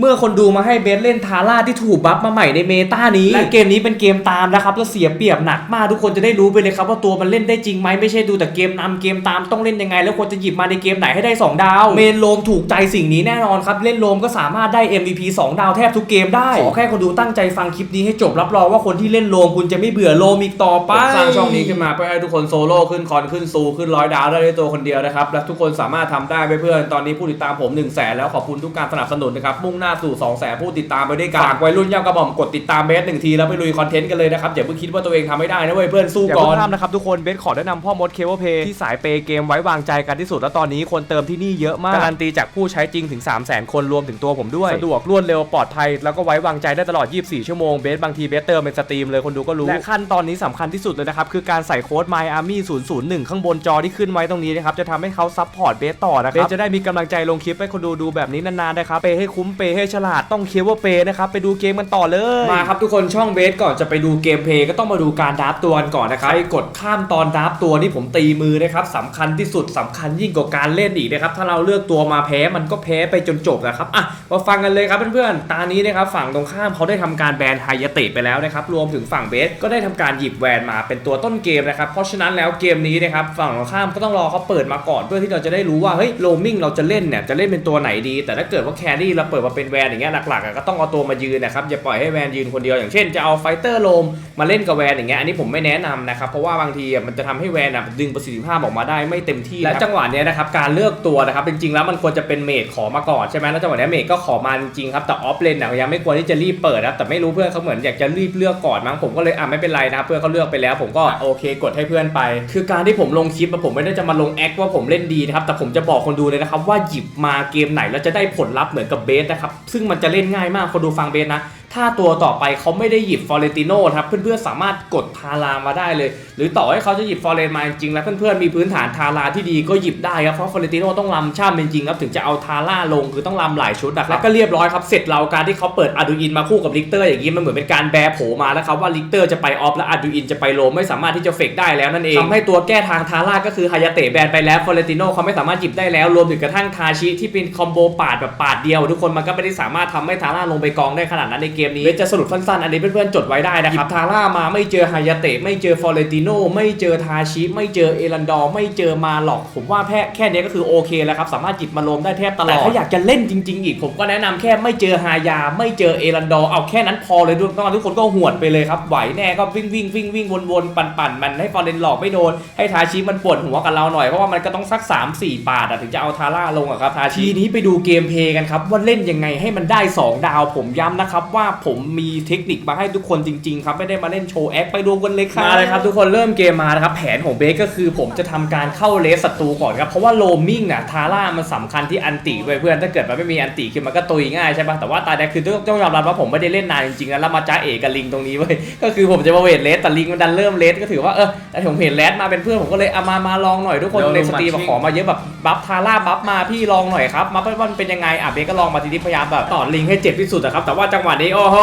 เมื่อคนดูมาให้เบสเล่นทาร่าที่ถูกบัฟมาใหม่ในเมตานี้ และเกมนี้เป็นเกมตามนะครับแล้วเสียเปรียบหนักมากทุกคนจะได้รู้ไปเลยครับว่าตัวมันเล่นได้จริงไหมไม่ใช่ดูแต่เกมนำเกมตามต้องเล่นยังไง แล้วควรจะหยิบมาในเกมไหนให้ได้ 2 ดาว เมนโลมถูกใจสิ่งนี้แน่นอนครับ เล่นโลมก็สามารถได้ MVP 2 ดาวแทบทุกเกมได้ ขอแค่คนดูตั้งใจฟังคลิปนี้ให้จบรับรองว่าคนที่เล่นโลมคุณจะไม่เบื่อโลมอีกต่อไปผมสร้างช่องนี้ขึ้นมาเพื่อให้ทุกคนโซโล่ขึ้นคอนขึ้นซูขึ้นร้อยดาวได้ด้วยตัวคนเดียวนะครับและทุกคนสามารถทำได้ไปเพื่อนตอนนี้ผู้ติดตามผม1นึ่งแสนแล้วขอบคุณทุกการสนับสนุนนะครับมุ่งหน้าสู่2องแสนผู้ติดตามไปด้วยกันฝากวัยรุ่นย่ำกระหม่อมกดติดตามเบสหนึ่งทีแล้วไปลุยคอนเทนต์กันเลยนะครับอย่าเพิ่งคิดว่าตัวเองทำไม่ได้นะเว้ยเพื่อนสู้อย่าก่อเพิ่นงข้ามนะครับทุกคนเบสขอแนะนำพ่อมดเคเบิลเพย์ที่สายเปย์เกมไว้วางใจกันที่สุดแล้วตอนนี้คนเติมที่นี่เยอะมากการันตีจากผู้ใช้จริงถึง 3 0 0 0 0 0คนรวมถึงตัวผมด้วยสะดวกรวดเร็วปลอดภัยแล้วก็ไว้วางใจได้ตลอด 24 ชั่วโมงเบสบางทีเบสเติมเป็นสตรีมเลยคนดูก็รู้และขั้นตอนนี้สำคัญที่สุดเลยนะครับคือการใส่โค้ด My Army 001 ข้างบนจอที่ขึ้นไว้ตรงนี้นะครับจะทำให้เขาซัพพอร์ตเบสต่อนะครับเบสจะได้มีกำลังใจลงคลิปให้คนดูดูแบบนี้นานๆนะครับเปย์ให้คุ้มเปย์ให้ฉลาดต้องเคเบิลเพย์นะครับไปดูเกมกันต่อเลย มาครับทุกคนช่องเบสก่อนจะไปดูเกมเพลย์ก็ต้องมาดูการดับตัวกันก่อนนะครับกดข้ามตอนดับตัวนี่ผมตีมือนะครับสำคัญที่สุดสำคัญยิ่งกว่าการเล่นอีกนะครับถ้าเราเลือกตัวมาแพ้มันก็แพ้ไปจนจบนะครับอะมาฟังกันเลยครับเพื่อนๆตานี้นะครับฝั่งตรงข้ามเขาได้ทำการแบนไฮยเตะไปแล้วนะครับรวมถึงฝั่งเบสก็ได้ทำการหยิบแวนมาเป็นตัวต้นเกมนะครับเพราะฉะนั้นแล้วเกมนี้นะครับฝั่งตรงข้ามก็ต้องรอเขาเปิดมาก่อนเพื่อที่เราจะได้รู้ว่าเฮ้ยโลมิงเราจะเล่นเนี่ยจะเล่นเป็นตัวไหนดี แต่ถ้าเกิดว่าแครี่เราเปิดมาเป็นแวนอย่างเงี้ยหลักๆอะก็ต้องเอาตัวมายืนนะครับอย่าปล่อยให้แวนยืนคนเดียวอย่างเช่นจะเอาไฟเตอร์โลมมาเล่นกับแวนอย่างเงี้ยอันนี้ผมไม่แนะนำนะครับเพราะว่าบางทีอะมันจะทำให้แวนอะดึงประสิทธิภาพออกมาได้ไม่เต็มที่และจังหวะเนี้ยนะครับการเลือกตัวนะครับจริงๆแล้วมันควรจะเป็นเมดขอมาก่อนใช่ไหมแล้วจังหวะเนี้ยเมดก็ขอมาจริงๆครับแต่ออฟเลนอะยังไม่ควรที่จะรีบเปิดนะครับแต่ไม่รู้เพื่อนเขาเหมือนอยากจะรีบเลือกก่อนมั้งผมก็เลยอะไม่เป็นไรนะครับเพื่อนเขาเลือกไปแล้วผมก็โอเค กดให้เพื่อนไป คือการที่ผมลงคลิปอะผมไม่ได้จะมาลงแอคว่าผมเล่นดีนะครับแต่ผมจะบอกคนดูเลยนะครับว่าหยิบมาเกมไหนแล้วจะได้ผลลัพธ์เหมือนกับเบสนะครับซึ่งมันจะเล่นง่ายมากคนดูฟังเบสนะ ถ้าตัวต่อไปเขาไม่ได้หยิบฟอเรติโน่ครับเพื่อนๆสามารถกดทารามาได้เลย หรือต่อให้เขาจะหยิบฟอเรนมาจริงๆแล้วเพื่อนๆมีพื้นฐานทาราที่ดีก็หยิบได้ครับเพราะฟอเรติโน่ต้องลำช่ำจริงๆครับถึงจะเอาทาราลงคือต้องลำหลายชุดอะครับแล้วก็เรียบร้อยครับเสร็จเราการที่เขาเปิดอาดูอินมาคู่กับลิกเตอร์อย่างนี้มันเหมือนเป็นการแบโผมาแล้วครับว่าลิกเตอร์จะไปออฟและอาดูอินจะไปโลไม่สามารถที่จะเฟกได้แล้วนั่นเองทำให้ตัวแก้ทางทาราก็คือฮายาเตะแบนไปแล้วฟอเรติโน่เขาไม่สามารถหยิบได้แล้วรวมถึงกระทั่งทาชิที่เป็นคอมโบปาดแบบปาดเดียว ทุกคนมันก็ไม่ได้สามารถทำให้ทาราลงไปกองได้ขนาดนั้นในเกมนี้เบสจะสรุปสั้นๆ อันนี้เพื่อนๆจดไว้ได้นะครับทาร่ามาไม่เจอฮายาเตะไม่เจอฟอเรนติโน่ไม่เจอทาชิไม่เจอเอรันดอร์ไม่เจอมาหลอก ผมว่าแค่แค่นี้ก็คือโอเคแล้วครับ สามารถหยิบมาลมได้แทบตลอดแต่ถ้าอยากจะเล่นจริงๆอีก ผมก็แนะนำแค่ไม่เจอฮายา ไม่เจอเอรันดอร์เอาแค่นั้นพอเลยทุกคนทุกคนก็หวดไปเลยครับไหวแน่ก็วิ่งวิ่งวิ่งวิ่งวนๆปั่นๆมันให้ฟอเรนหลอกไม่โดนให้ทาชิมันปวดหัวกับเราหน่อยเพราะว่ามันก็ต้องสัก 3 4ปาดอะถึงจะเอาทาร่าลงอะครับทาชินี้ไปดูเกมเพลย์กันครับว่าเล่นยังไงให้มันได้ 2 ดาวผมย้ำนะครับว่าผมมีเทคนิคมาให้ทุกคนจริงๆครับไม่ได้มาเล่นโชว์แอคไปดูกันเลยครับมาเลยครับทุกคนเริ่มเกมมานะครับแผนของเบสก็คือผมจะทำการเข้าเลสศัตรูก่อนครับเพราะว่าโลมิงน่ะทาร่ามันสำคัญที่อันติไว้เพื่อนถ้าเกิดมันไม่มีอันติคือมันก็ตุยง่ายใช่ปะแต่ว่าตาแดงคือต้องยอมรับว่าผมไม่ได้เล่นนานจริงๆนะแล้วมาจ้าเอกกับลิงตรงนี้เว้ยก็คือผมจะมาเวทเลสแต่ลิงมันดันเริ่มเลสก็ถือว่าเออแต่ผมเห็นเลสมาเป็นเพื่อนผมก็เลยเอามามาลองหน่อยทุกคนเดี๋ยวในสตรีมมามาชิงขอมาเยอะแบบบัฟทาร่าบัฟมาพี่ลองหน่อยครับมาว่ามันเป็นยังไงอะเบสก็ลองมาทีนี้พยายามแบบต่อลิงให้เจ็บที่สุดนะครับแต่ว่าจังหวะนี้โอ้โห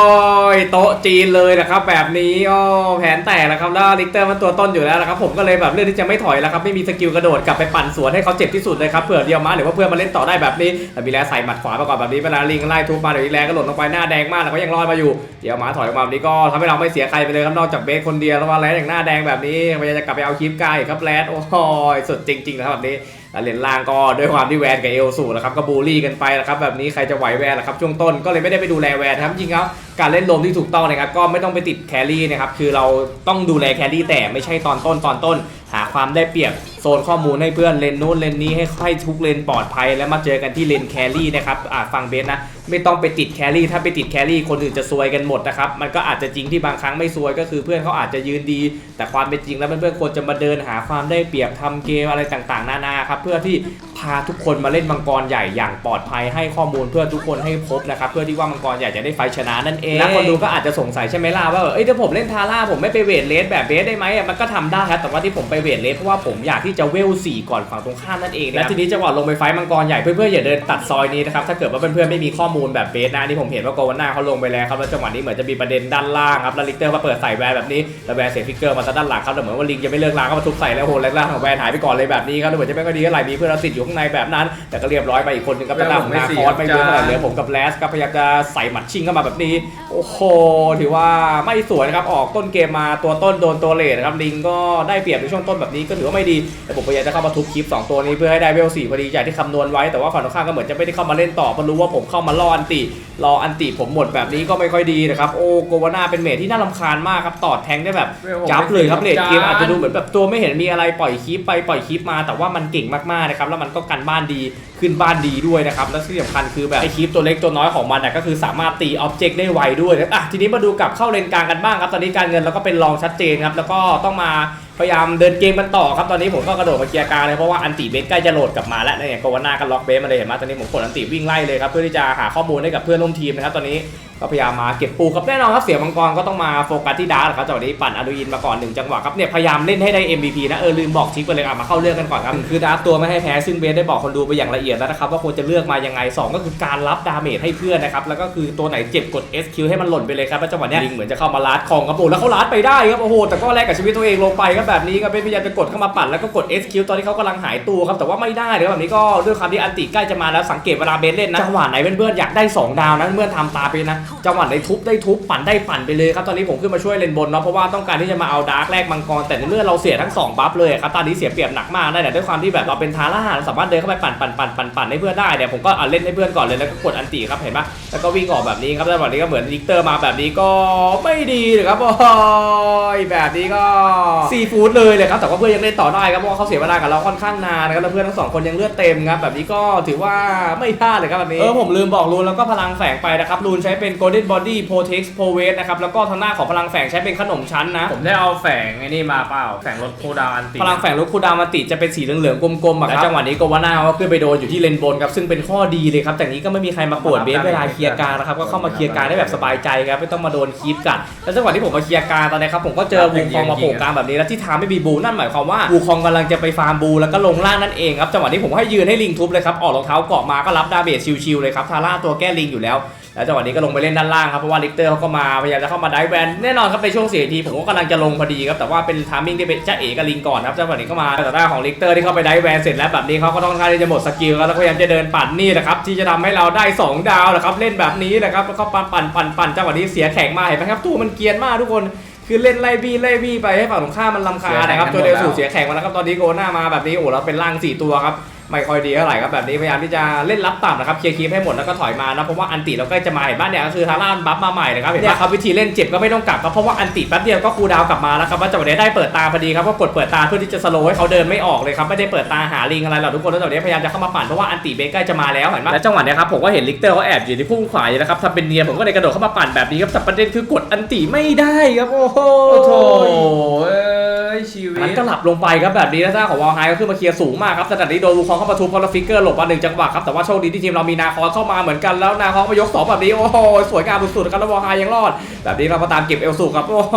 โต๊ะจีนเลยนะครับแบบนี้โอ้แผนแตกแล้วครับแล้วลิกเตอร์มันตัวต้นอยู่แล้วนะครับผมก็เลยแบบเลือกที่จะไม่ถอยแล้วครับไม่มีสกิลกระโดดกลับไปปั่นสวนให้เขาเจ็บที่สุดเลยครับเผื่อเดียวมาหรือว่าเพื่อนมาเล่นต่อได้แบบนี้แต่มีแลใส่หมัดขวามาก่อนแบบนี้เวลาลิงไล่ทุบมาเดี๋ยวอีแลก็หล่นลงไปหน้าแดงมากแต่ก็ยังรอดมาอยู่เดี๋ยวมาถอยออกมาแบบนี้ก็ทำให้เราไม่เสียใครไปเลยครับนอกจากเบสคนเดียวแล้วว่าแลอย่างหน้าแดงแบบนี้พยายามจะกลับไปเอาคลิปกายครับแลโอ้โหสุดจริงๆนะครับแบบนี้ แล้วเลนล่างก็ด้วยความที่แวนกับเอลสูนะครับก็บูลลี่กันไปนะครับแบบนี้ใครจะไหวแวนนะครับช่วงต้นก็เลยไม่ได้ไปดูแลแวนนะครับจริงๆแล้วการเล่นลมที่ถูกต้องนะครับก็ไม่ต้องไปติดแครี่นะครับคือเราต้องดูแลแครี่แต่ไม่ใช่ตอนต้นตอนต้น หาความได้เปรียบโซนข้อมูลให้เพื่อนเลนนู้นเลนนี้ให้ค่อยทุกเลนปลอดภัย แล้วมาเจอกันที่เลนแครี่นะครับอ่าฟังเบสนะ ไม่ต้องไปติดแครี่ถ้าไปติดแครี่คนอื่นจะซวยกันหมดนะครับมันก็อาจจะจริงที่บางครั้งไม่ซวยก็คือเพื่อนเขาอาจจะยืนดี แต่ความเป็นจริงแล้วเพื่อนๆควรจะมาเดินหาความได้เปรียบทำเกมอะไรต่างๆ นานาครับเพื่อที่พาทุกคนมาเล่นมังกรใหญ่อย่างปลอดภัยให้ข้อมูลเพื่อทุกคนให้ครบนะครับเพื่อที่ว่ามังกรใหญ่จะได้ไฟชนะนั่นเองและคนดูก็อาจจะสงสัยใช่ไหมล่ะว่าแบบเอ้ยถ้าผมเล่นทาร่าผมไม่ไปเวทเลสแบบเบสได้ไหมมันก็ทำได้ครับแต่ว่าที่ผมไปเวทเลสเพราะว่าผมอยากที่จะเวลสี่ก่อนฝั่งตรงข้ามนั่นเองและทีนี้จังหวะลงไปไฟมังกรใหญ่เพื่อนๆอย่าเดินตัดซอยนี้นะครับถ้าเกิดว่าเพื่อนๆไม่มีข้อมูลมูลแบบเบสนะนี่ผมเห็นว่าโกวันหน้าเขาลงไปแล้วครับแล้วจังหวะนี้เหมือนจะมีประเด็นด้านล่างครับแล้วลิกเตอร์มาเปิดใส่แวนแบบนี้แล้วแวนเสียฟิกเกอร์มาซะด้านหลังครับแต่เหมือนว่าลิงยังไม่เลิกลาก็มาทุบใส่แล้วโหแรงล่างของแวนหายไปก่อนเลยแบบนี้ครับแล้วเหมือนจะไม่ค่อยดีเท่าไหร่มีเพื่อนเราติดอยู่ข้างในแบบนั้น แต่ก็เรียบร้อยไปอีกคนนึงครับเป็นหน้าของนาคอสไม่เยอะเท่าไหร่เหลือผมกับแลสครับพยายามจะใส่หมัดชิงเข้ามาแบบนี้โอ้โหถือว่าไม่สวยนะครับออกต้นเกมมาตัวต้นโดนตัวเลทนะครับลิงก็ได้เปรียบในช่วงต้นแบบนี้ก็ถือว่าไม่ดีแต่ผมพยายามจะเข้ามาทุบคลิป2ตัวนี้เพื่อให้ได้เวล4พอดีอย่างที่คำนวณไว้แต่ว่าฝั่งตรงข้ามก็เหมือนจะไม่ได้เข้ามาเล่นต่อเพราะรู้ว่าผมเข้ามาล่ออันติ รออันติผมหมดแบบนี้ก็ไม่ค่อยดีนะครับ โอ้โกวาน่าเป็นเมทที่น่ารำคาญมากครับ ตอดแทงได้แบบจับเลยครับเลดเกมอาจจะดูเหมือนแบบตัวไม่เห็นมีอะไรปล่อยคลิปไปปล่อยคลิปมา แต่ว่ามันเก่งมากๆนะครับ แล้วมันก็กันบ้านดีขึ้นบ้านดีด้วยนะครับ แล้วที่สำคัญคือแบบไอคลิปตัวเล็กตัวน้อยของมันน่ะก็คือสามารถตีออบเจกต์ได้ไวด้วยนะอะทีนี้มาดูกลับเข้าเลนกลางกันบ้างครับ ตอนนี้การเงินเราก็เป็นรองชัดเจนครับ แล้วก็ต้องมา พยายามเดินเกมกันต่อครับตอนนี้ผมก็กระโดดมาเคลียร์กลางเลยเพราะว่าอันติเบสใกล้จะโหลดกลับมาแล้วเนี่ยโกวาน่าก็ล็อกเบสมาเลยเห็นไหมตอนนี้ผมกดอันติวิ่งไล่เลยครับเพื่อที่จะหาข้อมูลให้กับเพื่อนร่วมทีมนะครับตอนนี้ ก็พยายามมาเก็บปูครับแน่นอนครับเสียมังกรก็ต้องมาโฟกัสที่ดาร์ครับจังหวะนี้ปั่นอดูอินมาก่อนหนึ่งจังหวะครับเนี่ยพยายามเล่นให้ได้ MVP นะเออลืมบอกชิปไปเลยอะมาเข้าเรื่องกันก่อนครับคือดาร์ตัวไม่ให้แพ้ซึ่งเบสได้บอกคนดูไปอย่างละเอียดแล้วนะครับว่าควรจะเลือกมายังไงสองก็คือการรับดาเมจให้เพื่อนนะครับแล้วก็คือตัวไหนเจ็บกด SQ ให้มันหล่นไปเลยครับแล้วจังหวะนี้ลิงเหมือนจะเข้ามาลัดของครับโอ้แล้วเขาลัดไปได้ครับโอ้โหแต่ก็แลกกับชีวิตตัวเองลงไปครับแบบนี้ครับเบสพยายามจะกดเข้ามาปั่นแล้วก็กด SQ ตอนที่เขากำลังหายตัวครับแต่ว่าไม่ได้เลยแบบนี้ก็ด้วยความที่อันติใกล้จะมาแล้วสังเกตเวลาเบสเล่นนะจังหวะไหนเพื่อนๆอยากได้สองดาวนะเพื่อนทำตาไปนะจังหวะไหนทุบได้ทุบปั่นได้ปั่นไปเลยครับตอนนี้ผมขึ้นมาช่วยเลนบนเนาะเพราะว่าต้องการที่จะมาเอาดาร์กแรกมังกรแต่ในเมื่อเราเสียทั้งสองบัฟเลยครับตอนนี้เสียเปรียบหนักมากได้แต่ด้วยความที่แบบเราเป็นทาร่าเราสามารถเดินเข้าไปปั่นปั่นปั่นปั่นปั่นให้เพื่อนได้เนี่ยผมก็เอาเล่นให้เพื่อนก่อนเลยแล้วก็กดอันติครับเห็นปะแล้วก็วิ่งออกแบบนี้ครับแล้วแบบนี้ก็เหมือนลิกเตอร์มาแบบนี้ก็ไม่ดีเลยครับโอ้ยแบบนี้ก็ซีฟู้ดเลยเลยครับแต่ว่าเพื่อนยังเล่นต่อได้ครับเพราะว่าเขาเสียเวลากับเราค่อนข้างนานนะครับแล้วเพื่อนทั้งสองคนยังเลือดเต็มครับแบบนี้ก็ถือว่าไม่พลาดเลยครับแบบนี้เออผมลืมบอกรูนแล้วก็พลังแฝงไปนะครับรูนใช้เป็น Golden Body Protect p o w e t นะครับ แล้วก็ทางหน้าของพลังแฝงใช้เป็นขนมชั้นนะ ผมได้เอาแฝงไอ้นี่มาเปล่า แฝงรถโคดาวอันติพลังแฝงลูกคูดาวมาติจะเป็นสีเหลืองๆกลมๆอะครับแล้วจังหวะนี้โกวาน่าก็ขึ้นไปโดนอยู่ที่เลนบนครับซึ่งเป็นข้อดีเลยครับแต่นี้ก็ไม่มีใครมาปวดเบสเวลาเคลียร์การนะครับก็เข้ามาเคลียร์การได้แบบสบายใจครับไม่ต้องมาโดนคีบกัดแล้วจังหวะที่ผมมาเคลียร์การตอนนี้ครับผมก็เจอวูคองมาโผล่กลางแบบนี้แล้วที่ทางไม่มีบูนั่นหมายความว่าวูคองกำลังจะไปฟาร์มบูแล้วก็ลงล่างนั่นเองครับจังหวะนี้ผมให้ยืนให้ลิงทุบเลยครับออกรองเท้าเกาะมาก็รับดาเมจชิวๆเลยครับทาร่าตัวแก้ลิงอยู่แล้ว แล้วจังหวะนี้ก็ลงไปเล่นด้านล่างครับเพราะว่าลิกเตอร์เขาก็มาพยายามจะเข้ามาได้แวนแน่นอนครับในช่วงเสียทีผมก็กำลังจะลงพอดีครับแต่ว่าเป็นทามมิ่งที่เป็นจ้าเอกกับลิงก่อนครับจังหวะนี้ก็มาแต่ด้านของลิกเตอร์ที่เข้าไปได้แวนเสร็จแล้วแบบนี้เขาก็ต้องการที่จะหมดสกิลแล้วแล้วก็พยายามจะเดินปั่นนี่แหละครับที่จะทำให้เราได้ 2 ดาวนะครับเล่นแบบนี้นะครับแล้วก็ปั่นปั่นปั่นปั่นจังหวะนี้เสียแข็งมากเห็นไหมครับตู้มันเกรียนมากทุกคนคือเล่นไล่บี้ไล่บี้ไปให้ฝั่งตรงข้ามมันลำคาญนะครับจนเดลสู่เสียแข่งมาแล้วครับตอนนี้โกหน้ามาแบบนี้โอ้เราเป็นร่างสี่ตัวครับ ไม่ค่อยดีเท่าไหร่ครับแบบนี้พยายามที่จะเล่นรับต่ำนะครับเคลียร์คีปให้หมดแล้วก็ถอยมานะเพราะว่าอันติเราใกล้จะมาเห็นบ้านเนี่ยก็คือทาร่านบัฟมาใหม่นะครับเห็นไหมครับวิธีเล่นเจ็บก็ไม่ต้องกลับครับเพราะว่าอันติแป๊บเดียวก็คูลดาวน์กลับมาแล้วครับว่าจังหวะนี้ได้เปิดตาพอดีครับก็กดเปิดตาเพื่อที่จะสโลว์ให้เขาเดินไม่ออกเลยครับไม่ได้เปิดตาหาลิงอะไรหรอกทุกคนแล้วจังหวะนี้พยายามจะเข้ามาปั่นเพราะว่าอันติเบสใกล้จะมาแล้วเห็นไหมแล้วจังหวะนี้ครับผมก็เห็นลิกเตอร์เขาแอบอยู่ที่พุ่งขวาอยู่นะครับทำเป็นเนียนผมก็เลยกระโดดเข้ามาปั่นแบบนี้ครับแต่ประเด็นคือกดอันติไม่ได้ครับโอ้โห มันก็หลับลงไปครับแบบนี้นะท่าของวอลไฮก็ขึ้นมาเคลียร์สูงมากครับแต่ตอนนี้โดนลูคองเข้ามาทุบพอลฟิกเกอร์หลบมาหนึ่งจังหวะครับแต่ว่าโชคดีที่ทีมเรามีนาคอสเข้ามาเหมือนกันแล้วนาคอสมายกสองแบบนี้โอ้โหสวยงามสุดๆครับแล้ววอลไฮยังรอด แบบนี้เรามาตามเก็บเอลสูครับโอ้โห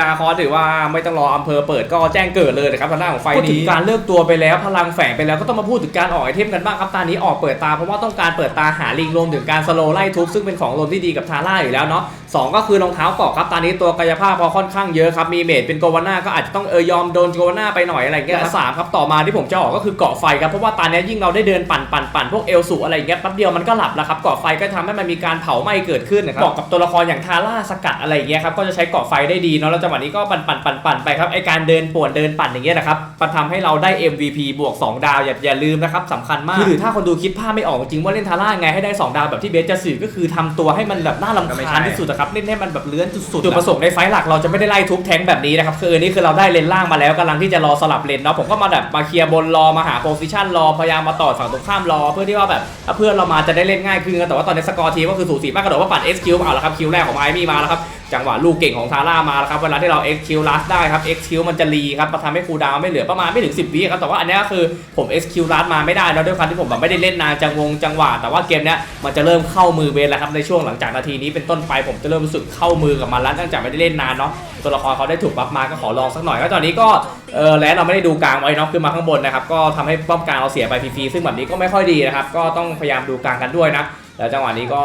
นาคอสถือว่าไม่ต้องรออำเภอเปิดก็แจ้งเกิดเลยนะครับทางด้านของไฟนี้พูดถึงการเลือกตัวไปแล้วพลังแฝงไปแล้วก็ต้องมาพูดถึงการออกไอเทมกันบ้างครับตอนนี้ออกเปิดตาเพราะว่าต้องการเปิดตาหาลิงรวมถึงการสโลไล่ทุบซึ่งเป็นของลมที่ดีกับทาร่าอยู่แล้วเนาะ สองก็คือรองเท้าเกาะครับตอนนี้ตัวกายภาพพอค่อนข้างเยอะครับมีเมดเป็นโกวาน่าก็อาจจะต้องเออยอมโดนโกวาน่าไปหน่อยอะไรอย่างเงี้ยและสามครับต่อมาที่ผมจะออกก็คือเกาะไฟครับเพราะว่าตอนนี้ยิ่งเราได้เดินปั่นปั่นปั่นพวกเอลสูอะไรอย่างเงี้ยแป๊บเดียวมันก็หลับแล้วครับเกาะไฟก็ทำให้มันมีการเผาไหม้เกิดขึ้นนะครับเหมาะกับตัวละครอย่างทาร่าสกัดอะไรอย่างเงี้ยครับก็จะใช้เกาะไฟได้ดีเนาะแล้วจังหวะนี้ก็ปั่นปั่นปั่นปั่นไปครับไอการเดินป่วนเดินปั่นอย่างเงี้ยนะครับมันทำให้เราได้ MVP บวก 2 ดาวอย่าอย่าลืมนะครับสำคัญมากคือถ้าคนดูคิดภาพไม่ออกจริงว่าเล่นทาร่าไงให้ได้สองดาวแบบที่เบสจะสื่อก็คือทำตัวให้มันแบบน่ารำคาญที่สุดนะครับเล่นให้มันแบบเลื้อนสุดๆจุดประสงค์ในไฟล์หลักเราจะไม่ได้ไล่ทุบแทงค์แบบนี้นะครับคืออันนี้คือเราได้เลนล่างมาแล้วกำลังที่จะรอสลับเลนเนาะผมก็มาแบบมาเคลียร์บนรอมาหาโพซิชันรอพยายามมาต่อฝั่งตรงข้ามรอ เพื่อที่ว่าแบบถ้าเพื่อนเรามาจะได้เล่นง่ายขึ้นแต่ว่าตอนนี้สกอร์ทีมก็คือสูสีมากกระโดดว่าปัด SQ เอาละครับคิวแรกของไอมี่มาแล้วครับ จังหวะลูกเก่งของทาร่ามาแล้วครับเวลาที่เรา XQ ลัสได้ครับ XQ มันจะรีครับมาทำให้คูดาวไม่เหลือประมาณไม่ถึง 10วิครับแต่ว่าอันนี้คือผม XQ ลัสมาไม่ได้แล้วด้วยความที่ผมแบบไม่ได้เล่นนานจังวงจังหวะแต่ว่าเกมเนี้ยมันจะเริ่มเข้ามือเบสแล้วครับในช่วงหลังจากนาทีนี้เป็นต้นไปผมจะเริ่มรู้สึกเข้ามือกับมันแล้วเนื่องจากไม่ได้เล่นนานเนาะตัวละครเขาได้ถูกบัฟมาก็ขอลองสักหน่อยก็ตอนนี้ก็เออแล้วเราไม่ได้ดูกลางไว้เนาะขึ้นมาข้างบนนะครับก็ทำให้ป้อมกลางเราเสียไปฟรีๆซึ่งแบบนี้ก็ไม่ค่อยดีนะครับก็ต้องพยายามดูกลางกันด้วยนะ แล้วจังหวะนี้ก็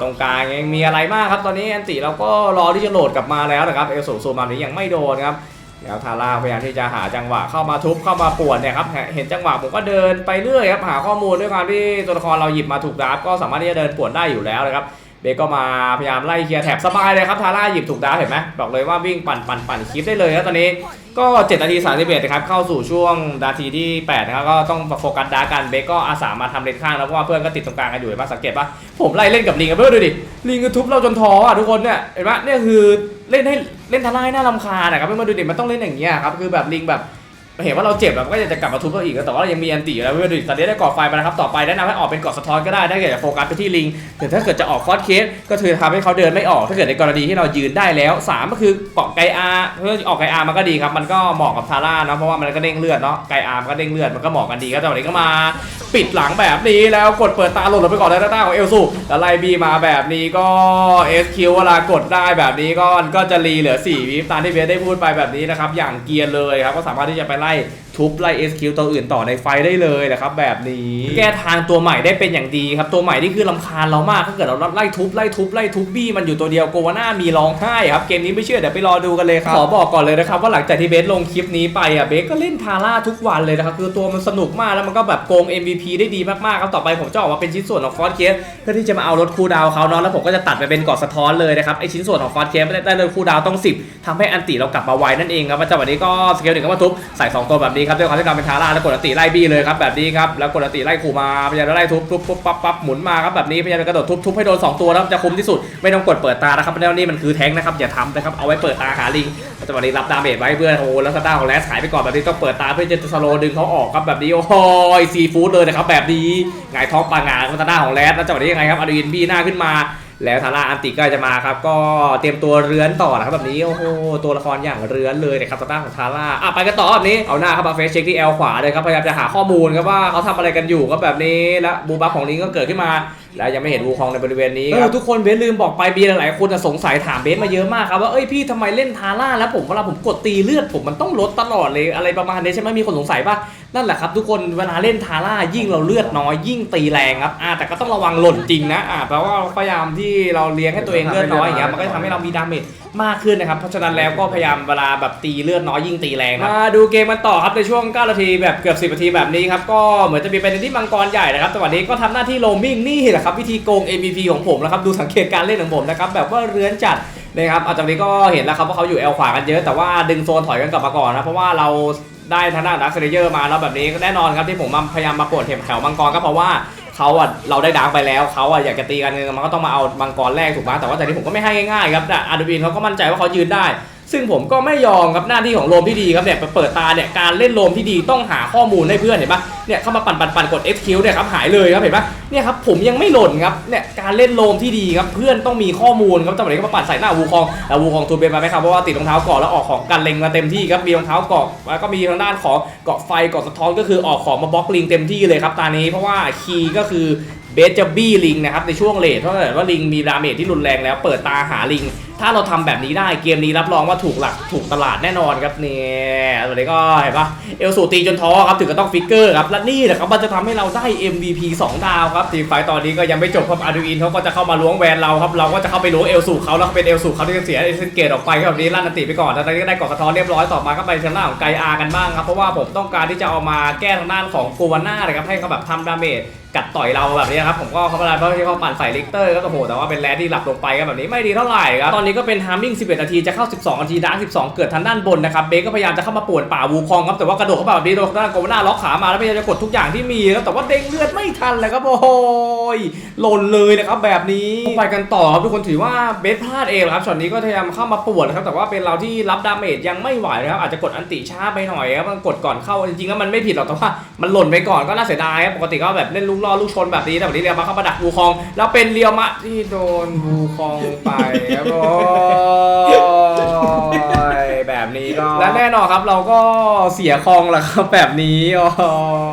ตรงกลางยังมีอะไรมากครับ ตอนนี้แอนติเราก็รอที่จะโหลดกลับมาแล้วนะครับเอลสูซูมานี้ยังไม่โดนครับแล้วทาร่าพยายามที่จะหาจังหวะเข้ามาทุบเข้ามาปวดเนี่ยครับเห็นจังหวะผมก็เดินไปเรื่อยครับหาข้อมูลด้วยความที่ตัวละครเราหยิบมาถูกดราฟก็สามารถที่จะเดินปวดได้อยู่แล้วนะครับ เบก็มาพยายามไล่เคลียร์แถบสบายเลยครับทาร่าหยิบถูกดาวเห็นไหมบอกเลยว่าวิ่งปั่นปั่นปั่นคลิปได้เลยครับตอนนี้ก็ 7 นาที 31นะครับเข้าสู่ช่วงนาทีที่ 8 นะครับก็ต้องโฟกัสดากันเบก็อาสามาทำเลนข้างแล้วเพราะว่าเพื่อนก็ติดตรงกลางกันอยู่เห็นปะสังเกตปะผมไล่เล่นกับลิงกันเพื่อนดูดิลิงก็ทุบเราจนท้ออะทุกคนเนี่ยเห็นปะเนี่ยคือเล่นให้เล่นทาร่าให้น่ารำคาญนะครับเพื่อนมาดูดิมันต้องเล่นอย่างเงี้ยครับคือแบบลิงแบบ เห็นว่าเราเจ็บแบบก็อยากจะกลับมาทุบเราอีกแต่ว่าเรายังมีอันติอยู่แล้วเพื่อนดูดิตอนนี้ได้ก่อไฟมานะครับต่อไปแนะนำให้ออกเป็นกอสะท้อนก็ได้ถ้าเกิดจะโฟกัสไปที่ลิงแต่ถ้าเกิดจะออกฟอสเคสก็คือทำให้เขาเดินไม่ออกถ้าเกิดในกรณีที่เรายืนได้แล้วสามก็คือเกาะไกอาเพื่อออกไกอามันก็ดีครับมันก็เหมาะกับทาร่าเนาะเพราะว่ามันก็เด้งเลือดเนาะไกอามันก็เด้งเลือดมันก็เหมาะกันดีครับแต่วันนี้ก็มาปิดหลังแบบนี้แล้วกดเปิดตาหล่นลงไปก่อนในหน้าตาของเอลซูแล้วไลบีมาแบบนี้ก็ SQ เวลากดได้แบบนี้ก็ก็จะรีเหลือ4วิตามที่เบสได้พูดไปแบบนี้นะครับอย่างเกียร์เลยครับก็สามารถที่จะไปไล่ hai ทุบไล่ SQ ตัวอื่นต่อในไฟได้เลยนะครับแบบนี้ แก้ทางตัวใหม่ได้เป็นอย่างดีครับ ตัวใหม่ที่คือลำคาญเรามากถ้าเกิดเราไล่ทุบไล่ทุบไล่ทุบบี้มันอยู่ตัวเดียวโกวาน่ามีร้องไห้ครับ เกมนี้ไม่เชื่อเดี๋ยวไปรอดูกันเลยครับ ขอบอกก่อนเลยนะครับว่าหลังจากที่เบสลงคลิปนี้ไปอะเบสก็เล่นทาร่าทุกวันเลยนะครับคือตัวมันสนุกมากแล้วมันก็แบบโกง MVP ได้ดีมากๆครับต่อไปผมจะออกมาเป็นชิ้นส่วนของฟอสเคสเพื่อที่จะมาเอารถคูดาวเขาเนาะแล้วผมก็จะตัดไปเป็นกอดสะท้อนเลยนะครับไอชิ้นส่วนของฟอสเคสได้เลยคูดาวต้อง 10ทำให้อันติเรากลับมาไวนั่นเองครับจังหวะนี้ก็สเกลหนึ่งก็มาทุบใส่สองตัวแบบนี้ครับด้วยความที่เราเป็นทาร่าแล้วกดอันติไล่บี้เลยครับแบบนี้ครับแล้วกดอันติไล่ขู่มาพยายามจะไล่ทุบทุบปุ๊บปั๊บปั๊บหมุนมาครับแบบนี้พยายามจะกระโดดทุบทุบให้โดนสองตัวแล้วจะคุ้มที่สุดไม่ต้องกดเปิดตานะครับแล้วนี่มันคือแท้งนะครับอย่าทำนะครับเอาไว้เปิดตาหาลิงจังหวะนี้รับดาเมจไว้เพื่อนโอ้แล้วสตาร์ของแลสหายไปก่อนแบบนี้ต้องเปิดตาเพื่อจะสโลดึงเขาออกครับแบบนี้โอ้ยซีฟู้ดเลยนะครับแบบนี้ไงท้องปลางาของสตาร์ของแลสแล้วจังหวะนี้ยังไงครับอดูอินบี้หน้าขึ้นมา แล้วทาร่าอันติก็จะมาครับ ก็เตรียมตัวเรือนต่อนะครับแบบนี้ โอ้โห ตัวละครอย่างเรือนเลยนะครับสตาร์ของทาร่าอะไปกันต่อแบบนี้ เอาหน้าเข้ามาเฟซเช็คที่แอลขวาเลยครับ พยายามจะหาข้อมูลครับว่าเขาทำอะไรกันอยู่ก็แบบนี้ แล้วบูบัฟของลิงก็เกิดขึ้นมา แล้วยังไม่เห็นวูคองในบริเวณนี้ครับทุกคนเบสลืมบอกไปบีหลายๆคนจะสงสัยถามเบสมาเยอะมากครับว่าเอ้ยพี่ทำไมเล่นทาร่าแล้วผมเวลาผมกดตีเลือดผมมันต้องลดตลอดเลยอะไรประมาณนี้ใช่ไหมมีคนสงสัยป่ะนั่นแหละครับทุกคนเวลาเล่นทาร่ายิ่งเราเลือดน้อยยิ่งตีแรงครับอ่าแต่ก็ต้องระวังหล่นจริงนะอ่าแปลว่าพยายามที่เราเลี้ยงให้ตัวเองเลือดน้อยอย่างเงี้ยมันก็จะทำให้เรามีดาเมจมากขึ้นนะครับ เพราะฉะนั้นแล้วก็พยายามเวลาแบบตีเลือดน้อยยิ่งตีแรงนะมาดูเกมกันต่อครับในช่วง 9 นาทีแบบเกือบ 10 นาทีแบบนี้ครับ ก็เหมือนจะมีเด็นที่มังกรใหญ่นะครับแต่วันนี้ก็ทำหน้าที่โลมิ่งนี่แหละครับวิธีโกง MVP ของผมนะครับดูสังเกตการเล่นของผมนะครับแบบว่าเรือนจัดนะครับอาจจะนี้ก็เห็นแล้วครับว่าเขาอยู่แอลขวากันเยอะแต่ว่าดึงโซนถอยกันกลับมาก่อนนะเพราะว่าเราได้ทางด้านดักเซเยอร์มาแล้วแบบนี้ก็แน่นอนครับที่ผมมาพยายามมาปวดเข็มแถวมังกรก็เพราะว่า เขาอะเราได้ดังไปแล้วเขาอะอยากจะตีกันมันก็ต้องมาเอามังกรแรกถูกไหมแต่ว่าแต่นี้ผมก็ไม่ให้ง่ายๆครับแต่อาร์ดูบินเขาก็มั่นใจว่าเขายืนได้ ซึ่งผมก็ไม่ยอมครับหน้าที่ของโรมที่ดีครับเนี่ยเปิดตาเนี่ยการเล่นโรมที่ดีต้องหาข้อมูลให้เพื่อนเห็นปะเนี่ยเข้ามาปั่นปั่นปั่นกด XQ เนี่ยครับหายเลยครับเห็นปะเนี่ยครับผมยังไม่หล่นครับเนี่ยการเล่นโรมที่ดีครับเพื่อนต้องมีข้อมูลครับจังหวะนี้ก็มาปั่นใส่หน้าวูคองแล้ววูคองทูเบนมาไหมครับเพราะว่าติดรองเท้าเกาะแล้วออกของกันเล็งมาเต็มที่ครับมีรองเท้าเกาะแล้วก็มีทางด้านของเกาะไฟเกาะสะท้อนก็คือออกของมาบล็อกลิงเต็มที่เลยครับตานี้เพราะว่าคีก็คือเบสจะบี้ลิงนะครับในช่วงเลทเพราะว่าลิงมีดาเมจที่รุนแรงแล้วเปิดตาหาลิงถ้าเราทำแบบนี้ได้เกมนี้รับรองว่าถูกหลักถูกตลาดแน่นอนครับเนี่ยตอนนี้ก็เห็นปะเอลสูตีจนท้อครับถึงก็ต้องฟิกเกอร์ครับและนี่แหละครับมันจะทำให้เราได้ MVP 2 ดาวครับทีมไฟตอนนี้ก็ยังไม่จบครับอาร์ดูอินเขาก็จะเข้ามาล้วงแวนเราครับเราก็จะเข้าไปล้วงเอลสูเขาแล้วเป็นเอลสูเขาที่จะเสียเอเซนเกตออกไปครับแบบนี้ลั่นอันติไปก่อนแล้วตอนนี้ก็ได้กอดกระท้อนเรียบร้อยต่อมาก็ไปทางด้านของไกอากันบ้างครับเพราะว่าผมต้องการที่จะเอามาแก้ทางด้านของโกวาน่าเลยครับให้เขาแบบทำดาเมจกัดต่อยเราแบบนี้ครับผมก็เขาเวลาเพราะที่เขาปั่นใส่ลิกเตอร์ก็โอ้โหแต่ว่าเป็นแรดที่หลับลงไปก็แบบนี้ไม่ดีเท่าไหร่ครับตอนนี้ก็เป็นทามมิ่ง 11 นาที จะเข้า 12 นาทีด้าร์ก12 เกิดทางด้านบนนะครับ เบคก็พยายามจะเข้ามาป่วนป่าวูคองครับ แต่ว่ากระโดดเข้าไปแบบนี้โดนด้านโกวน่าล็อกขามาแล้วพยายามจะกดทุกอย่างที่มีครับ แต่ว่าเด้งเลือดไม่ทันเลยครับ โอ้โหล่นเลยนะครับแบบนี้ ไปกันต่อครับทุกคนถือว่าเบสพลาดเองครับ ช็อตนี้ก็พยายามเข้ามาป่วนนะครับ แต่ว่าเป็นเราที่รับดาเมจยังไม่ไหวนะครับ อาจจะกดอันติช้าไปหน่อยครับ มันกดก่อนเข้า จริงๆแล้วมันไม่ผิดหรอก แต่ว่ามันหล่นไปก่อนก็น่าเสียดายครับปกติก็แบบเล่นลูกล่อลูกชนแบบนี้แต่แบบนี้เรียวมาเข้ามาดักวูคอง แล้วเป็นเรียวมะที่โดนวูคองไปครับโอ้ย แบบแบบนี้ก็ และแน่นอนครับเราก็เสียคองแหละครับแบบนี้อ๋อ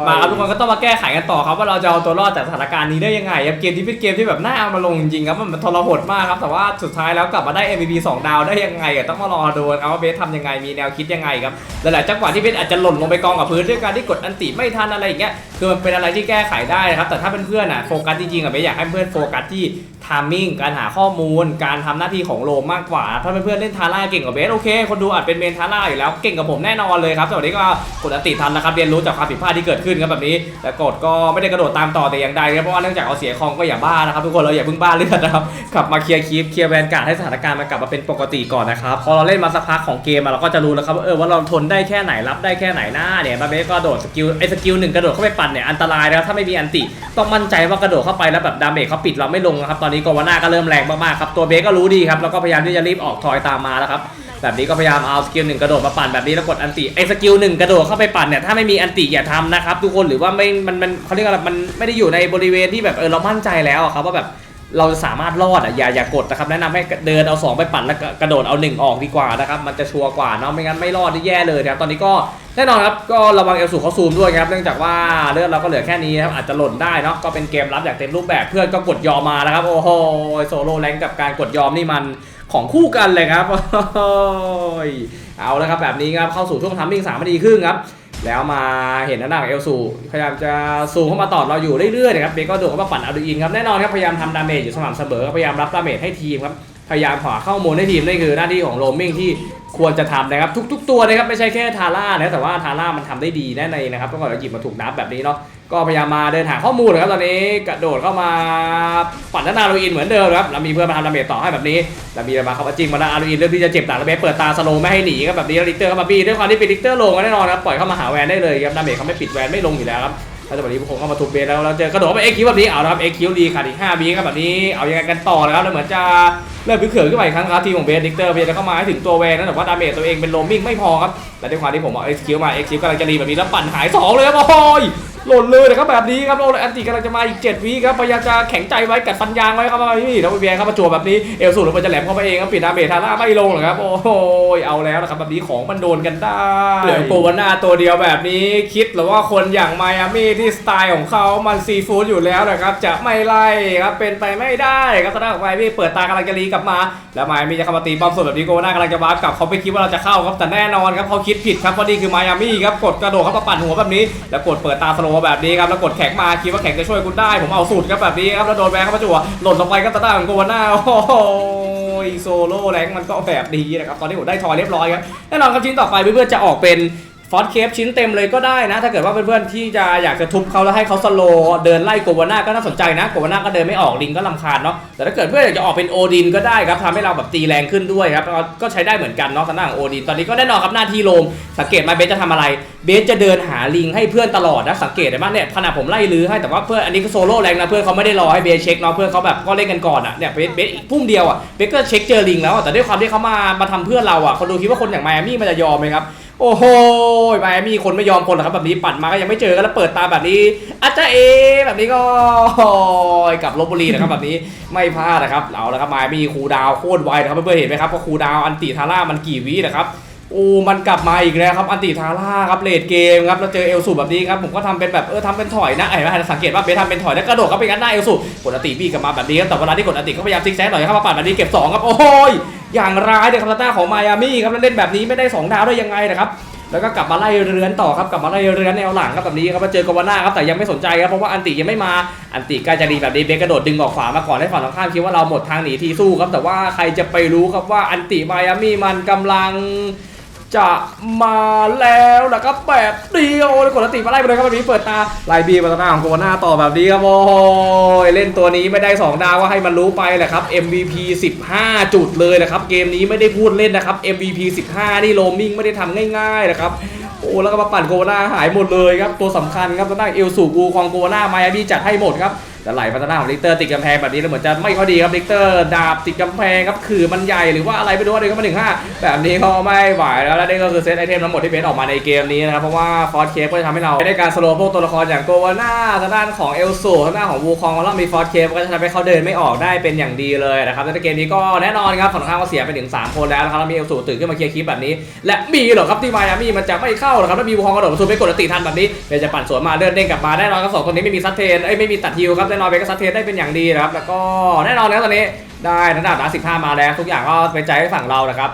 มาครับทุกคนก็ต้องมาแก้ไขกันต่อครับว่าเราจะเอาตัวรอดจากสถานการณ์นี้ได้ยังไงครับเกมที่เป็นเกมที่แบบน่าเอามาลงจริงๆครับมันทรหดมากครับแต่ว่าสุดท้ายแล้วกลับมาได้ MVP 2 ดาวได้ยังไงอะต้องมารอดูครับว่าเบสทำยังไงมีแนวคิดยังไงครับหลายๆจังหวะที่เบสอาจจะหล่นลงไปกองกับพื้นด้วยการที่กดอันติไม่ทันอะไรอย่างเงี้ยคือมันเป็นอะไรที่แก้ไขได้นะครับแต่ถ้าเป็นเพื่อนอะโฟกัสจริงๆอะเบสอยากให้เพื่อนโฟกัสที่ทามมิ่งการหาข้อมูล การทำหน้าที่ของโลมมากกว่า ถ้าเพื่อนๆเล่นทาร่าเก่งกว่าเบสโอเค คนดูอาจเป็นเมนทาร่าอยู่แล้วเก่งกับผมแน่นอนเลยครับสวัสดีก็กดอันติทันนะครับเรียนรู้จากความผิดพลาดที่เกิดขึ้นครับแบบนี้แต่กดก็ไม่ได้กระโดดตามต่อแต่อย่างใดครับเพราะว่าเนื่องจากเอาเสียคองก็อย่าบ้านะครับทุกคนเราอย่าเพิ่งบ้าเลือดนะครับกลับมาเคลียร์คีฟเคลียร์แวนการ์ดให้สถานการณ์มันกลับมาเป็นปกติก่อนนะครับพอเราเล่นมาสักพักของเกมอะเราก็จะรู้แล้วครับว่าเออว่าเราทนได้แค่ไหนรับได้แค่ไหนหน้าเนี่ยมาเบสก็โดดสกิลไอ้สกิลหนึ่งกระโดดเข้าไปปั่นเนี่ยอันตรายนะครับถ้าไม่มีอันติต้องมั่นใจว่ากระโดดเข้าไปแล้วแบบดาเมจเขาปิดเราไม่ลงนะครับตอนนี้กวาน่าก็เริ่มแรงมากๆครับตัวเบสก็รู้ดีครับแล้วก็พยายามที่จะรีบออกทอยตามมาแล้วครับแบบนี้ก็พยายามเอาสกิลหนึ่งกระโดดมาปั่นแบบนี้แล้วกดอันติไอ้สกิลหนึ่งกระโดดเข้าไปปั่นเนี่ยถ้าไม่มีอันติอย่าทำนะครับทุกคนหรือว่าไม่มันมันเขาเรียกว่ามันไม่ได้อยู่ในบริเวณที่แบบเออเรามั่นใจแล้วอะครับว่าแบบเราจะสามารถรอดอะอย่าอย่ากดนะครับแนะนำให้เดินเอา 2 ไปปั่นแล้วกระโดดเอา 1 ออกดีกว่านะครับมันจะชัวร์กว่าเนาะไม่งั้นไม่รอดที่แย่เลยนะครับตอนนี้ก็แน่นอนครับก็ระวังเอลสูเขาซูมด้วยครับเนื่องจากว่าเลือดเราก็เหลือแค่นี้ครับอาจจะหล่นได้เนาะก็เป็นเกมรับอย่างเต็มรูปแบบเพื่อนก็กดยอมมาแล้วครับโอ้โหโซโล่แรงกับการกดยอมนี่มัน ของคู่กันเลยครับเอาแล้วครับแบบนี้ครับเข้าสู่ช่วงทัมมิ่งสามนาทีครึ่งครับแล้วมาเห็นหน้าของเอลซูพยายามจะสูงเข้ามาตอดเราอยู่เรื่อยๆนะครับเบก็โดดเข้ามาปั่นเอาดูอินครับแน่นอนครับพยายามทำดาเมจอยู่สม่ำเสมอพยายามรับดาเมจให้ทีมครับพยายามหาข้าโมนให้ทีมนี่คือหน้าที่ของโรมมิ่งที่ ควรจะทำนะครับทุก ๆ ตัวนะครับไม่ใช่แค่ทาร่านะแต่ว่าทาร่ามันทำได้ดีแน่ในนะครับต้องก่อนเราหยิบมาถูกนับแบบนี้เนาะก็พยายามมาเดินหาข้อมูลนะครับตอนนี้กระโดดเข้ามาปั่นหน้าโรอินเหมือนเดิมครับแล้วมีเพื่อนมาทำดาเมจต่อให้แบบนี้แล้วมีมาเข้ามาจริงมาหน้าโรอินเริ่มที่จะเจ็บหนักแล้วเบสเปิดตาสโลไม่ให้หนีครับแบบนี้แล้วลิเตอร์เข้ามาบี้ด้วยความที่เป็นลิเตอร์ลงก็แน่นอนครับปล่อยเข้ามาหาแวนได้เลยครับดาเมจเขาไม่ปิดแวนไม่ลงอยู่แล้วครับ แล้วจังหวะนี้ผมเข้ามาทุบเบสแล้วเราเจอกระโดดไปเอ็กคิวแบบนี้เอาละครับเอ็กคิวดีขาดอีกห้าบีครับแบบนี้เอายังไงกันต่อนะครับแล้วเหมือนจะเริ่มพิเขินขึ้นไปอีกครั้งครับทีมของเบสดิกเตอร์เบสจะเข้ามาให้ถึงตัวแวนนะแต่ว่าดาเมจตัวเองเป็นโรมมิ่งไม่พอครับและด้วยความที่ผมเอาเอ็กคิวมาเอ็กคิวกำลังจะรีแบบนี้แล้วปั่นหายสองเลยครับโอ้ย หล่นเลยนะครับแบบนี้ครับโอ้ยอันติกำลังจะมาอีก 7วิครับพยายามจะแข็งใจไว้กัดฟันยางไว้ครับนี่แล้วเบียร์ครับมาจั่วแบบนี้เอลสูดลงไปจะแหลมเข้าไปเองครับปิดดาเมจทาร่าไม่ลงหรอกครับโอ้ยเอาแล้วนะครับแบบนี้ของมันโดนกันได้เหลือโกวาน่าตัวเดียวแบบนี้คิดหรือว่าคนอย่างไมอามี่ที่สไตล์ของเขามันซีฟู้ดอยู่แล้วนะครับจะไม่ไล่ครับเป็นไปไม่ได้ครับตอนนั้นของไมอามี่เปิดตากำลังจะรีกลับมา แล้วไมอามี่จะเข้ามาตีป้อมส่วนแบบนี้โกวาน่ากำลังจะวาร์ปกลับเขาไปคิดว่าเราจะเข้าครับแต่แน่นอนครับเขาคิดผิดครับเพราะนี่คือไมอามี่ครับกดกระโดดเข้ามาปั่นหัวแบบนี้แล้วกดเปิดตาสโลแบบนี้ครับแล้วกดแข็งมาคิดว่าแข็งจะช่วยคุณได้ผมเอาสูตรครับแบบนี้ครับแล้วโดนแบงเข้ามาจั่วหล่นลงไปก็ตาด้าของโกวาน่าโอ้โหโซโล่แรงมันก็แบบดีนะครับตอนนี้ผมได้ทอยเรียบร้อยครับแน่นอนครับชิ้นต่อไปเพื่อนๆจะออกเป็น ฟอสเคปชิ้นเต็มเลยก็ได้นะ ถ้าเกิดว่าเพื่อนๆที่จะอยากจะทุบเขาแล้วให้เขาสโลเดินไล่โกวาน่าก็น่าสนใจนะโกวาน่าก็เดินไม่ออกลิงก็ลำคาญเนาะแต่ถ้าเกิดเพื่อนอยากจะออกเป็นโอดินก็ได้ครับทำให้เราแบบตีแรงขึ้นด้วยครับก็ใช้ได้เหมือนกันเนาะทางด้านของโอดินตอนนี้ก็แน่นอนครับหน้าที่โลมสังเกตไหมาเบสจะทำอะไร เบสจะเดินหาลิงให้เพื่อนตลอดนะสังเกตได้ไหมเนี่ยขนาดผมไล่ลื้อให้แต่ว่าเพื่อนอันนี้ก็โซโล่แรงนะเพื่อนเขาไม่ได้รอให้เบสเช็คเนาะเพื่อนเขาแบบก็เล่นกันก่อนอะเนี่ยเบสเบสอีกพุ่มเดียวอะเบสก็เช็คเจอลิงแล้วแต่ด้วยความที่เขามามาทำเพื่อนเราอะคนดูคิดว่าคนอย่างไมอามี่มันจะยอมไหมครับ โอ้โหไมอามี่คนไม่ยอมคนหรอครับแบบนี้ปั่นมาก็ยังไม่เจอกันแล้วเปิดตาแบบนี้อาจจะเอ แบบนี้ก็กับลบบุรีนะครับแบบนี้ไม่พลาดนะครับเอาละครับมามี่คูดาวโคตรไวนะครับเพื่อนๆเห็นไหมครับว่าคูดาวอันติทาร่ามันกี่วินะครับ โอ้มันกลับมาอีกแล้วครับอันติทาร่าครับเลดเกมครับแล้วเจอเอลสูแบบนี้ครับผมก็ทำเป็นแบบเออทำเป็นถอยนะไอ้ไม่สังเกตว่าเบสทำเป็นถอยแล้วกระโดดเข้าไปกันหน้าเอลสูกดอันติบี้กลับมาแบบนี้ครับแต่เวลาที่กดอันติก็พยายามซิกแซกหน่อยครับมาปัดแบบนี้เก็บสองครับโอ้ยอย่างร้ายเลยครับตาต้าของไมอามี่ครับแล้วเล่นแบบนี้ไม่ได้สองดาวได้ยังไงนะครับแล้วก็กลับมาไล่เรือนต่อครับกลับมาไล่เรือนแนวหลังครับแบบนี้ครับมาเจอกวาน่าครับแต่ยังไม่สนใจครับเพราะว่าอันติยังไม่มาอันติใกล้จะดีแบบนี้เบสกระโดดดึงออกขวามาก่อนให้ฝั่งตรงข้ามคิดว่าเราหมดทางหนีทีสู้ครับแต่ว่าใครจะไปรู้ครับว่าอันติไมอามี่มันกำลัง จะมาแล้วนะครับแบบเดียวเลยกดสติมาไล่ไปเลยครับแบบนี้เปิดตาไล่บีมาตาหน้าของโกนาต่อแบบนี้ครับโอ้ยเล่นตัวนี้ไม่ได้ 2 ดาวก็ให้มันรู้ไปแหละครับ MVP 15 จุดเลยนะครับ เกมนี้ไม่ได้พูดเล่นนะครับ MVP 15 นี่โรมมิ่งไม่ได้ทำง่ายๆนะครับโอ้แล้วก็มาปั่นโกนาหายหมดเลยครับตัวสำคัญครับตอนนั้เอลสูกูคองโกนาไมอาบีจัดให้หมดครับ จะไหลมาทางด้าของลิกเตอร์ติดกำแพงแบบนี้แล้วเหมือนจะไม่ค่อยดีครับลิกเตอร์ดาบติดกำแพงครับคือมันใหญ่หรือว่าอะไรไม่รู้เดินเข้ามาถึงห้าแบบนี้ก็ไม่ไหวแล้วและนี่ก็คือเซตไอเทมทั้งหมดที่เบสออกมาในเกมนี้นะครับเพราะว่าฟอร์สเคปก็จะทำให้เราได้การสโลว์พวกตัวละครอย่างโกวาน่าทางด้านของเอลซูทางด้านของวูคองแล้วมีฟอร์สเคปก็จะทำให้เขาเดินไม่ออกได้เป็นอย่างดีเลยนะครับในเกมนี้ก็แน่นอนครับฝั่งข้างก็เสียไปถึง 3 คนแล้วนะครับแล้วมีเอลซูตื่นขึ้นมาเคลียร์คลิปแบบนี้ และมีเหรอครับที่มายามีมันจะไม่เข้าหรอครับแล้วมีวูคองกระโดดมาสูไปกดติทันแบบนี้เบสจะปั่นสวนมาเดินเด้งกลับมาแน่นอนครับสองตัวนี้ไม่มีซัดเทนเอ้ยไม่มีตัดฮิวครับแน่นอนเบสก็ซัดเทนได้เป็นอย่างดีนะครับ แล้วก็แน่นอนนะครับตอนนี้ได้ระดับร้าสิบห้ามาแล้วทุกอย่างก็เป็นใจให้ฝั่งเรานะครับ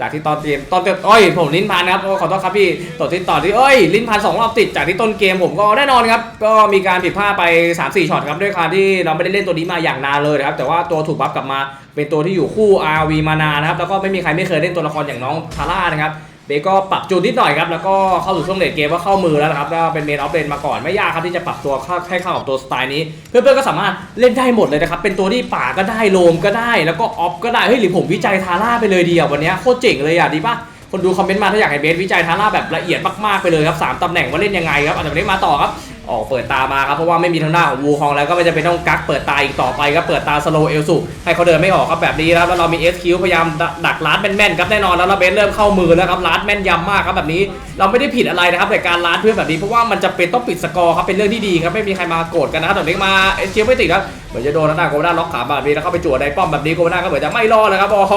จากที่ตอนเกมตอนเตอ้ยผมลิ้นพันนะครับขอโทษครับพี่ต่อที่ต่อที่เอ้ยลิ้นพันสองรอบติดจากที่ต้นเกมผมก็แน่นอนครับก็มีการผิดพลาดไป 3-4ช็อตครับด้วยความที่เราไม่ได้เล่นตัวนี้มาอย่างนานเลยนะครับแต่ว่าตัวถูกบัฟกลับมาเป็นตัวที่อยู่คู่ RV มานานนะครับแล้วก็ไม่มีใครไม่เคยเล่นตัวละครอย่างน้องทาร่านะครับ เบก็ปรับจูนนิดหน่อยครับ แล้วก็เข้าสู่ช่วงเลดเกมว่าเข้ามือแล้วนะครับแล้วเป็นเมนออฟเลนมาก่อนไม่ยากครับที่จะปรับตัวเข้าให้เข้ากับตัวสไตล์นี้ เพื่อนๆก็สามารถเล่นได้หมดเลยนะครับ เป็นตัวที่ป่าก็ได้โลมก็ได้ แล้วก็ออฟก็ได้ เฮ้ยหรือผมวิจัยทาร่าไปเลยดีอะวันนี้โคตรเจ๋งเลยอะดีป่ะคนดูคอมเมนต์มาถ้าอยากให้เบสวิจัยทาร่าแบบละเอียดมากๆไปเลยครับสามตำแหน่งว่าเล่นยังไงครับอันดับนี้มาต่อครับ ออกเปิดตามาครับเพราะว่าไม่มีทางหน้าของวูฮองแล้วก็ไม่จะเป็นต้องกักเปิดตาอีกต่อไปครับเปิดตาสโลเอลสุให้เขาเดินไม่ออกครับแบบนี้ครับแล้วเรามีเอสคิวพยายามดักลัดแม่นๆครับแน่นอนแล้วเราเบสเริ่มเข้ามือแล้วครับลัดแม่นยำมากครับแบบนี้ เราไม่ได้ผิดอะไรนะครับแต่การลัดเพื่อนแบบนี้เพราะว่ามันจะเป็นต้องปิดสกอร์ครับเป็นเรื่องที่ดีครับไม่มีใครมาโกรธกันนะครับแต่เล็กมาเอสคิวไม่ติดครับ เหมือนจะโดนทางด้านโกวาน่าล็อกขาแบบนี้แล้วเข้าไปจั่วในป้อมแบบนี้โกวาน่าก็เหมือนจะไม่รอดเลยครับโอ้โห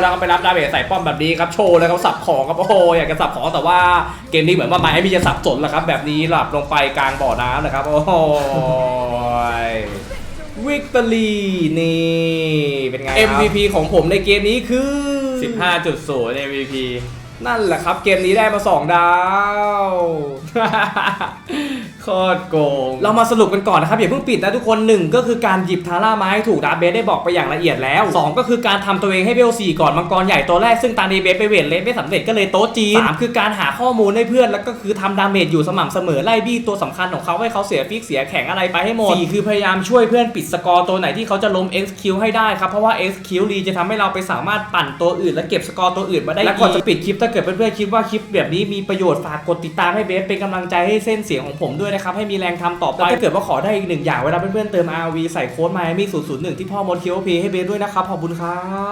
แล้วก็ไปรับดาเมจใส่ป้อมแบบนี้ครับโชว์เลยครับสับของครับโอ้โหอยากจะสับของแต่ว่าเกมนี้เหมือนว่าไม้มีจะสับสนแล้วครับแบบนี้หลับลงไปกลางบ่อน้ำนะครับโอ้โหวิกตอรี่นี่เป็นไง MVP ของผมในเกมนี้คือ 15.0 MVP นั่นแหละครับเกมนี้ได้มา 2 ดาวโคตรโกง เรามาสรุปกันก่อนนะครับอย่าเพิ่งปิดนะทุกคนหนึ่งก็คือการหยิบทาร่ามาให้ถูกดาร์ธเบสได้บอกไปอย่างละเอียดแล้ว 2 ก็คือการทำตัวเองให้เวล4ก่อนมังกรใหญ่ตัวแรกซึ่งตาเดเบสไปเวทเลสไม่สำเร็จก็เลยโต๊ะจีนสามคือการหาข้อมูลให้เพื่อนแล้วก็คือทำดาเมจอยู่สม่ำเสมอไล่บี้ตัวสำคัญของเขาให้เขาเสียฟิกเสียแข็งอะไรไปให้หมดสี่คือพยายามช่วยเพื่อนปิดสกอร์ตัวไหนที่เขาจะล้ม XQ ให้ได้ครับเพราะว่า XQ รีจะทำให้เราไปสามารถปั่นตัวอื่น และเก็บสกอร์ตัวอื่นมาได้และก่อนจะปิดคลิปถ้าเกิดเพื่อนๆคิดว่าคลิปแบบนี้มีประโยชน์ฝากกดติดตามให้เบสเป็นกำลังใจให้เส้นเสียงของผมด้วยนะครับ ให้มีแรงทำต่อไปถ้าเกิดว่าขอได้อีกหนึ่งอย่างเวลาเพื่อนๆเติม RV ใส่โค้ด Miami 001 ที่พ่อมดเคียวพีให้เบสด้วยนะครับขอบคุณครับ